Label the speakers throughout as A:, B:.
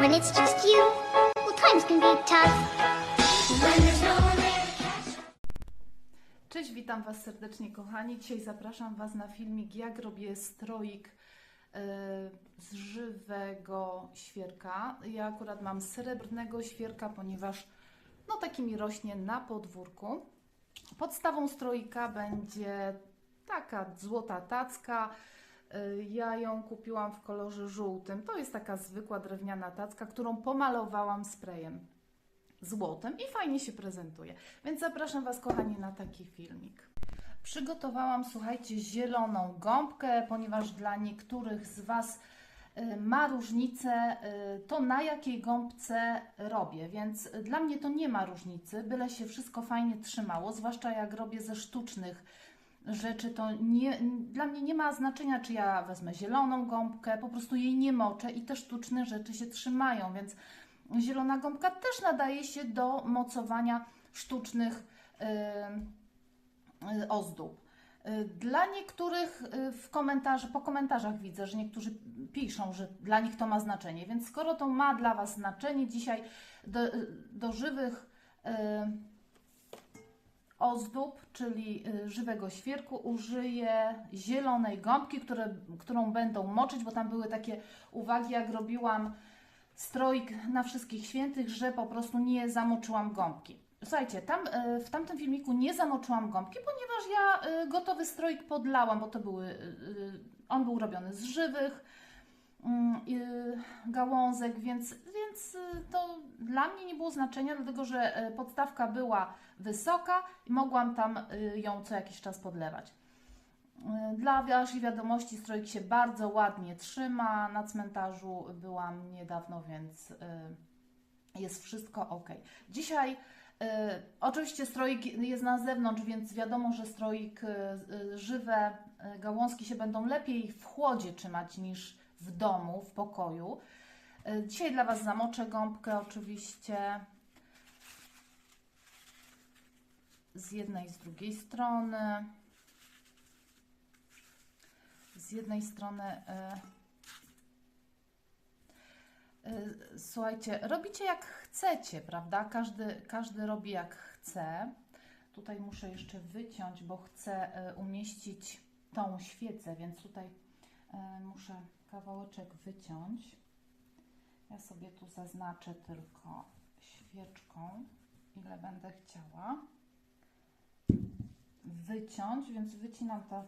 A: When it's just you, well, times can be tough. No
B: Cześć, witam Was serdecznie kochani. Dzisiaj zapraszam Was na filmik jak robię stroik e, z żywego świerka. Ja akurat mam srebrnego świerka, ponieważ no taki mi rośnie na podwórku. Podstawą stroika będzie taka złota tacka. E, Ja ją kupiłam w kolorze żółtym. To jest taka zwykła drewniana tacka, którą pomalowałam sprayem złotem i fajnie się prezentuje. Więc zapraszam Was, kochani, na taki filmik. Przygotowałam, słuchajcie, zieloną gąbkę, ponieważ dla niektórych z Was y, ma różnicę y, to, na jakiej gąbce robię, więc dla mnie to nie ma różnicy, byle się wszystko fajnie trzymało, zwłaszcza jak robię ze sztucznych rzeczy, to nie, dla mnie nie ma znaczenia, czy ja wezmę zieloną gąbkę, po prostu jej nie moczę i te sztuczne rzeczy się trzymają, więc zielona gąbka też nadaje się do mocowania sztucznych y, y, ozdób. Y, Dla niektórych y, w komentarze, po komentarzach widzę, że niektórzy piszą, że dla nich to ma znaczenie, więc skoro to ma dla Was znaczenie, dzisiaj do, do żywych y, ozdób, czyli y, żywego świerku, użyję zielonej gąbki, które, którą będą moczyć, bo tam były takie uwagi, jak robiłam stroik na wszystkich świętych, że po prostu nie zamoczyłam gąbki. Słuchajcie, tam, y, w tamtym filmiku nie zamoczyłam gąbki, ponieważ ja y, gotowy stroik podlałam, bo to były, on był robiony z żywych gałązek, więc, więc y, to dla mnie nie było znaczenia, dlatego że y, podstawka była wysoka i mogłam tam y, ją co jakiś czas podlewać. Y, Dla Waszej wiadomości stroik się bardzo ładnie trzyma. Na cmentarzu byłam niedawno, więc y, jest wszystko ok. Dzisiaj y, oczywiście stroik jest na zewnątrz, więc wiadomo, że stroik y, y, żywe y, gałązki się będą lepiej w chłodzie trzymać niż w domu, w pokoju. Y, Dzisiaj dla Was zamoczę gąbkę oczywiście z jednej z drugiej strony z jednej strony. e, e, Słuchajcie, robicie jak chcecie, prawda? Każdy, każdy robi jak chce. Tutaj muszę jeszcze wyciąć, bo chcę e, umieścić tą świecę, więc tutaj e, muszę kawałeczek wyciąć. Ja sobie tu zaznaczę tylko świeczką, ile będę chciała wyciąć, więc wycinam to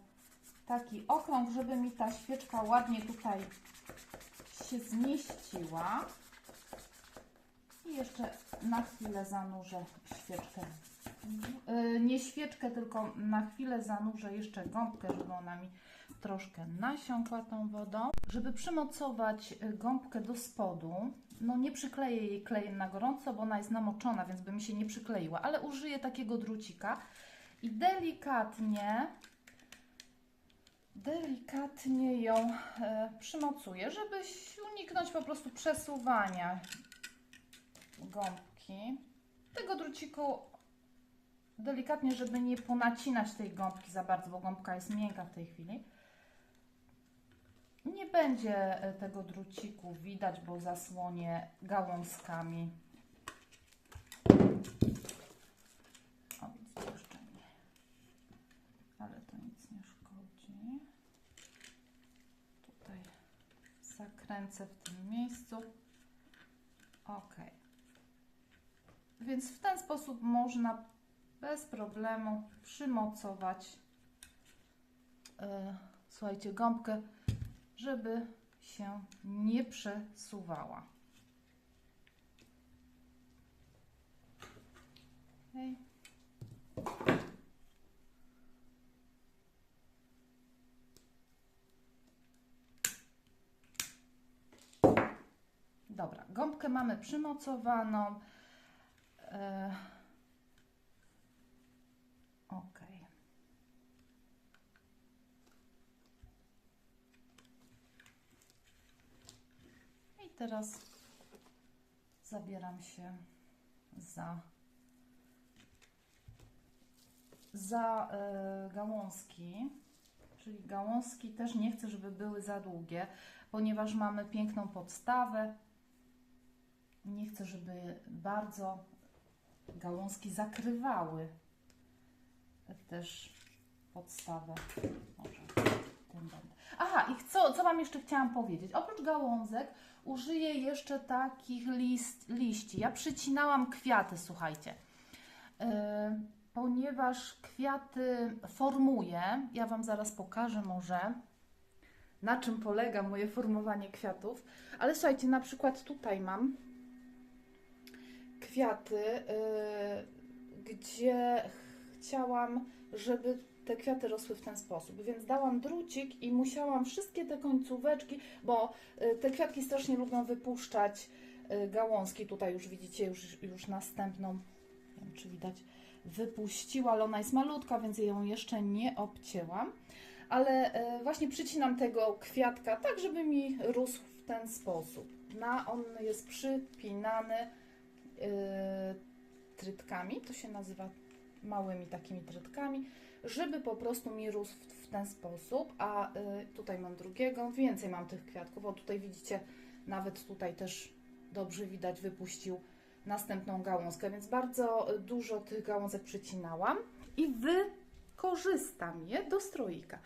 B: taki okrąg, żeby mi ta świeczka ładnie tutaj się zmieściła. I jeszcze na chwilę zanurzę świeczkę. Yy, Nie świeczkę, tylko na chwilę zanurzę jeszcze gąbkę, żeby ona mi troszkę nasiąkła tą wodą. Żeby przymocować y, gąbkę do spodu, no nie przykleję jej klejem na gorąco, bo ona jest namoczona, więc by mi się nie przykleiła, ale użyję takiego drucika i delikatnie delikatnie ją e, przymocuję, żeby uniknąć po prostu przesuwania gąbki. Tego druciku delikatnie, żeby nie ponacinać tej gąbki za bardzo, bo gąbka jest miękka w tej chwili. Nie będzie e, tego druciku widać, bo zasłonię gałązkami. O, jeszcze nie. Ale to nic nie szkodzi. Tutaj zakręcę w tym miejscu. Ok. Więc w ten sposób można bez problemu przymocować e, słuchajcie, gąbkę, żeby się nie przesuwała. Okej. Dobra, gąbkę mamy przymocowaną. E, ok. I teraz zabieram się za za e, gałązki, czyli gałązki też nie chcę, żeby były za długie, ponieważ mamy piękną podstawę. nie chcę, żeby bardzo gałązki zakrywały też podstawę. Może będę. Aha, i co, Wam jeszcze chciałam powiedzieć? Oprócz gałązek użyję jeszcze takich list, liści. Ja przycinałam kwiaty, słuchajcie. Yy, ponieważ kwiaty formuję, ja Wam zaraz pokażę może, na czym polega moje formowanie kwiatów. Ale słuchajcie, na przykład tutaj mam kwiaty, yy, gdzie chciałam, żeby te kwiaty rosły w ten sposób. Więc dałam drucik i musiałam wszystkie te końcóweczki, bo y, te kwiatki strasznie lubią wypuszczać y, gałązki. Tutaj już widzicie już, już następną, nie wiem czy widać, wypuściła, ale ona jest malutka, więc ją jeszcze nie obcięłam. Ale y, właśnie przycinam tego kwiatka tak, żeby mi rósł w ten sposób. Na, on jest przypinany trytkami, to się nazywa małymi takimi trytkami, żeby po prostu mi rósł w, ten sposób, a y, tutaj mam drugiego, więcej mam tych kwiatków, bo tutaj widzicie, nawet tutaj też dobrze widać, wypuścił następną gałązkę, więc bardzo y, dużo tych gałązek przycinałam i wykorzystam je do stroika.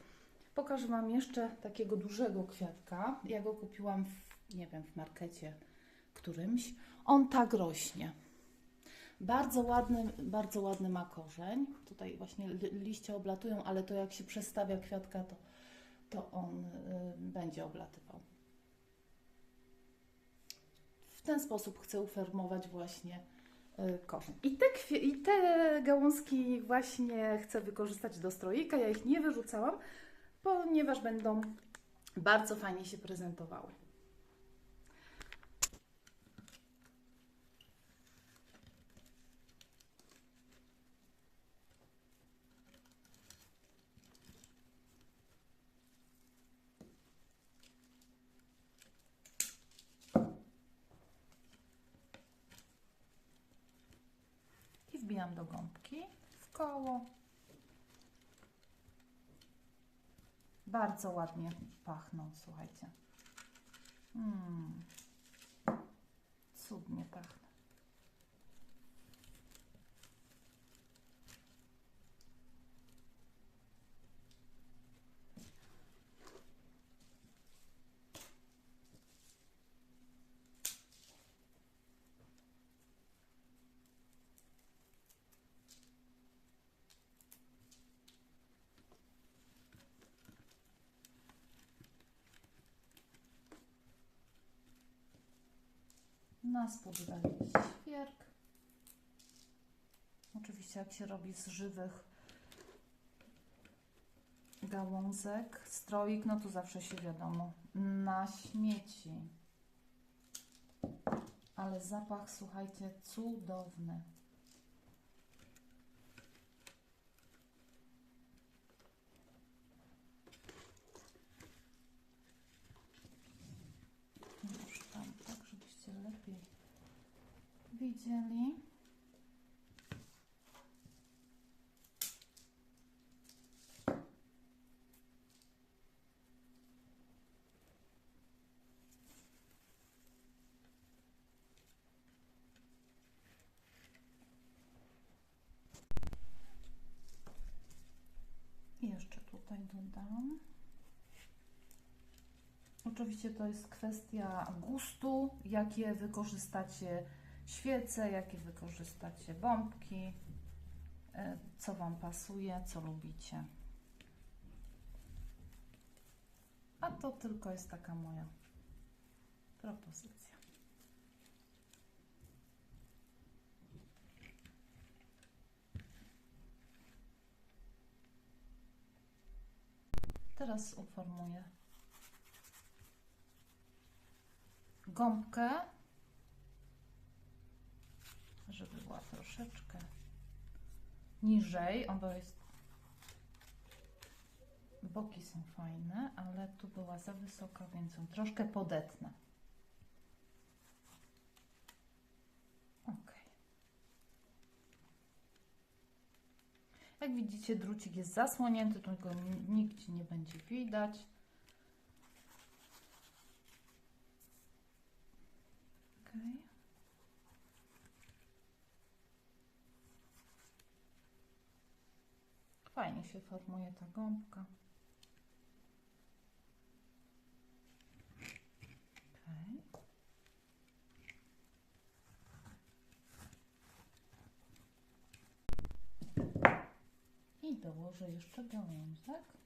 B: Pokażę Wam jeszcze takiego dużego kwiatka. Ja go kupiłam w, nie wiem, w markecie którymś. On tak rośnie. Bardzo ładny, bardzo ładny ma korzeń. Tutaj właśnie li- liście oblatują, ale to jak się przestawia kwiatka, to, to on y, będzie oblatywał. W ten sposób chcę uformować właśnie y, korzeń. I te, I te gałązki właśnie chcę wykorzystać do stroika. Ja ich nie wyrzucałam, ponieważ będą bardzo fajnie się prezentowały. I wbijam do gąbki w koło. Bardzo ładnie pachną, słuchajcie. Mm. Cudnie pachną. Na spód daję świerk. Oczywiście jak się robi z żywych gałązek, stroik, no to zawsze się wiadomo, na śmieci. Ale zapach, słuchajcie, cudowny. Może tam tak, żebyście lepiej widzieli. Jeszcze tutaj dodam. Oczywiście to jest kwestia gustu, jakie wykorzystacie świece, jakie wykorzystacie bombki, e, co Wam pasuje, co lubicie. A to tylko jest taka moja propozycja. Teraz uformuję gąbkę, żeby była troszeczkę niżej, bo jest boki są fajne, ale tu była za wysoka, więc ją troszkę podetnę. Ok. Jak widzicie, drucik jest zasłonięty, tu go ni- nigdzie nie będzie widać. Ok. Fajnie się formuje ta gąbka. I dołożę jeszcze gałązek.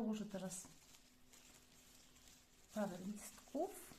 B: Dołożę teraz parę listków.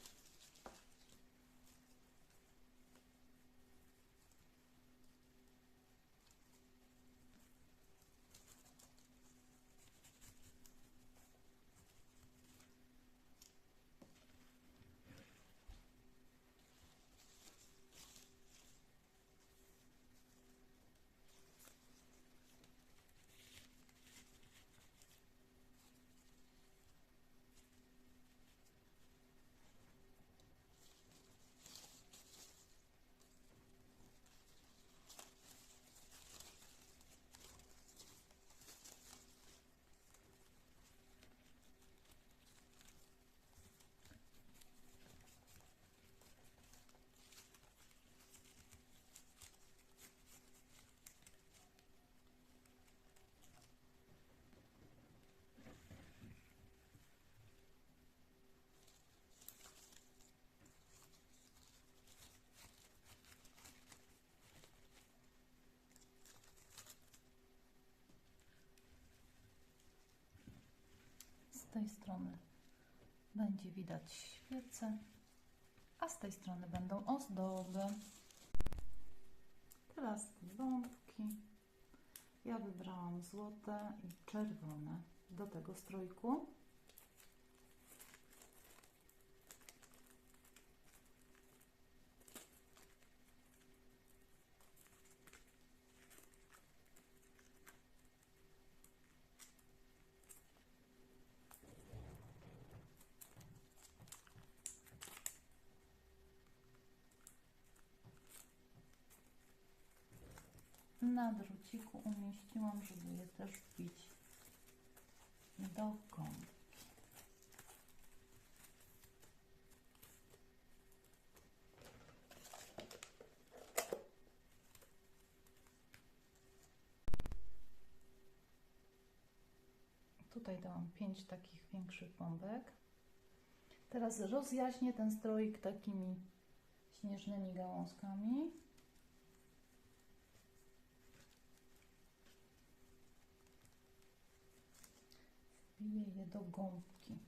B: Z tej strony będzie widać świece, a z tej strony będą ozdoby. Teraz gąbki. Ja wybrałam złote i czerwone do tego strojku. Na druciku umieściłam, żeby je też wbić do gąbki. Tutaj dałam pięć takich większych bombek. Teraz rozjaśnię ten stroik takimi śnieżnymi gałązkami. Wbiję je do gąbki.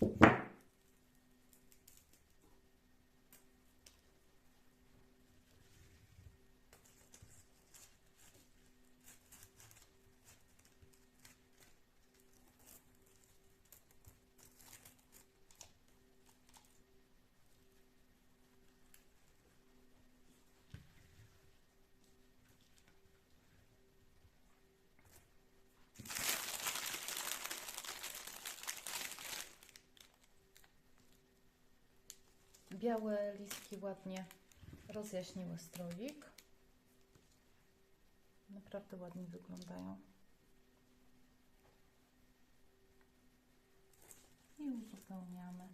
B: Thank you. Białe listki ładnie rozjaśniły stroik. Naprawdę ładnie wyglądają. I uzupełniamy.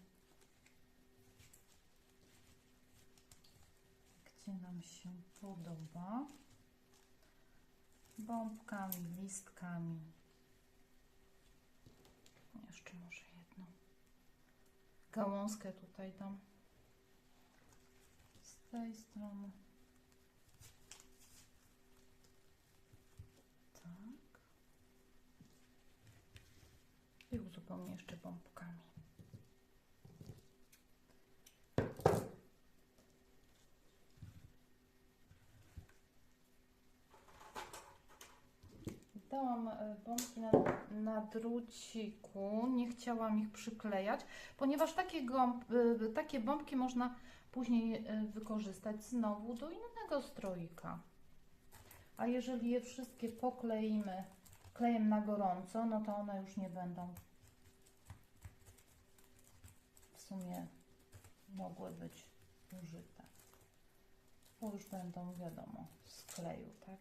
B: Gdzie nam się podoba. Bombkami, listkami. Jeszcze może jedną. Gałązkę tutaj dam tej strony. Tak. I uzupełnię jeszcze bombkami. Dałam e, bombki na, na druciku, nie chciałam ich przyklejać, ponieważ takie, gąb, e, takie bombki można później e, wykorzystać znowu do innego stroika. A jeżeli je wszystkie pokleimy klejem na gorąco, no to one już nie będą w sumie mogły być użyte. Bo już będą, wiadomo, z kleju, tak?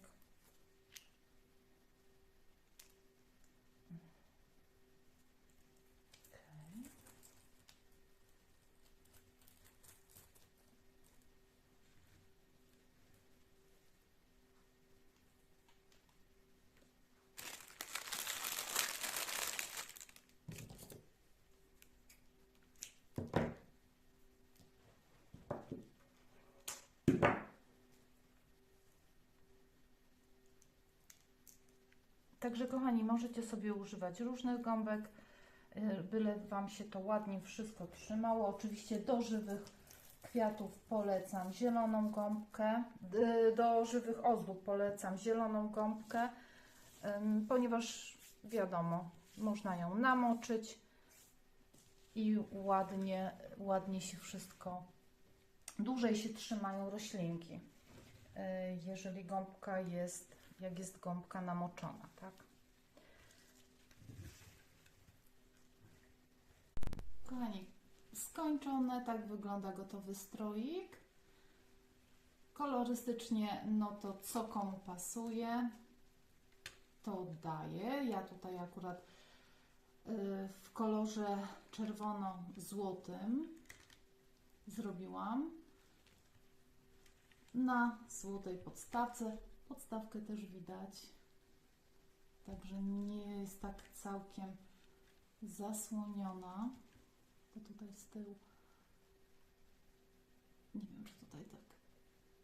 B: Także kochani, możecie sobie używać różnych gąbek, y, byle Wam się to ładnie wszystko trzymało. Oczywiście do żywych kwiatów polecam zieloną gąbkę, do żywych ozdób polecam zieloną gąbkę, ponieważ wiadomo, można ją namoczyć i ładnie, ładnie się wszystko, dłużej się trzymają roślinki, y, jeżeli gąbka jest, jak jest gąbka namoczona, tak? Kochani, skończone, tak wygląda gotowy stroik. Kolorystycznie, no to co komu pasuje, to daję. Ja tutaj akurat y, w kolorze czerwono-złotym zrobiłam na złotej podstawce. Podstawkę też widać, także nie jest tak całkiem zasłoniona. To tutaj z tyłu. Nie wiem, czy tutaj tak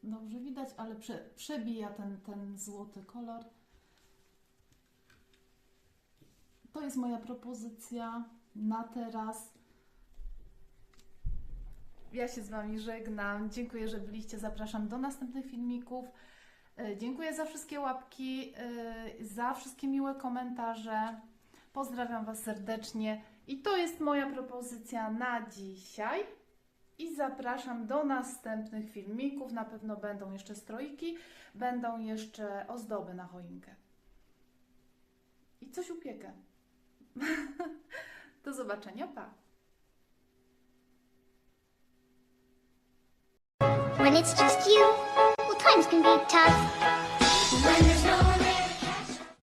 B: dobrze widać, ale prze, przebija ten, ten złoty kolor. To jest moja propozycja na teraz. Ja się z Wami żegnam. Dziękuję, że byliście. Zapraszam do następnych filmików. E, Dziękuję za wszystkie łapki, e, za wszystkie miłe komentarze. Pozdrawiam Was serdecznie. I to jest moja propozycja na dzisiaj. I zapraszam do następnych filmików. Na pewno będą jeszcze strojki, będą jeszcze ozdoby na choinkę. I coś upiekę. do zobaczenia, pa!
A: When it's just you, times can be tough.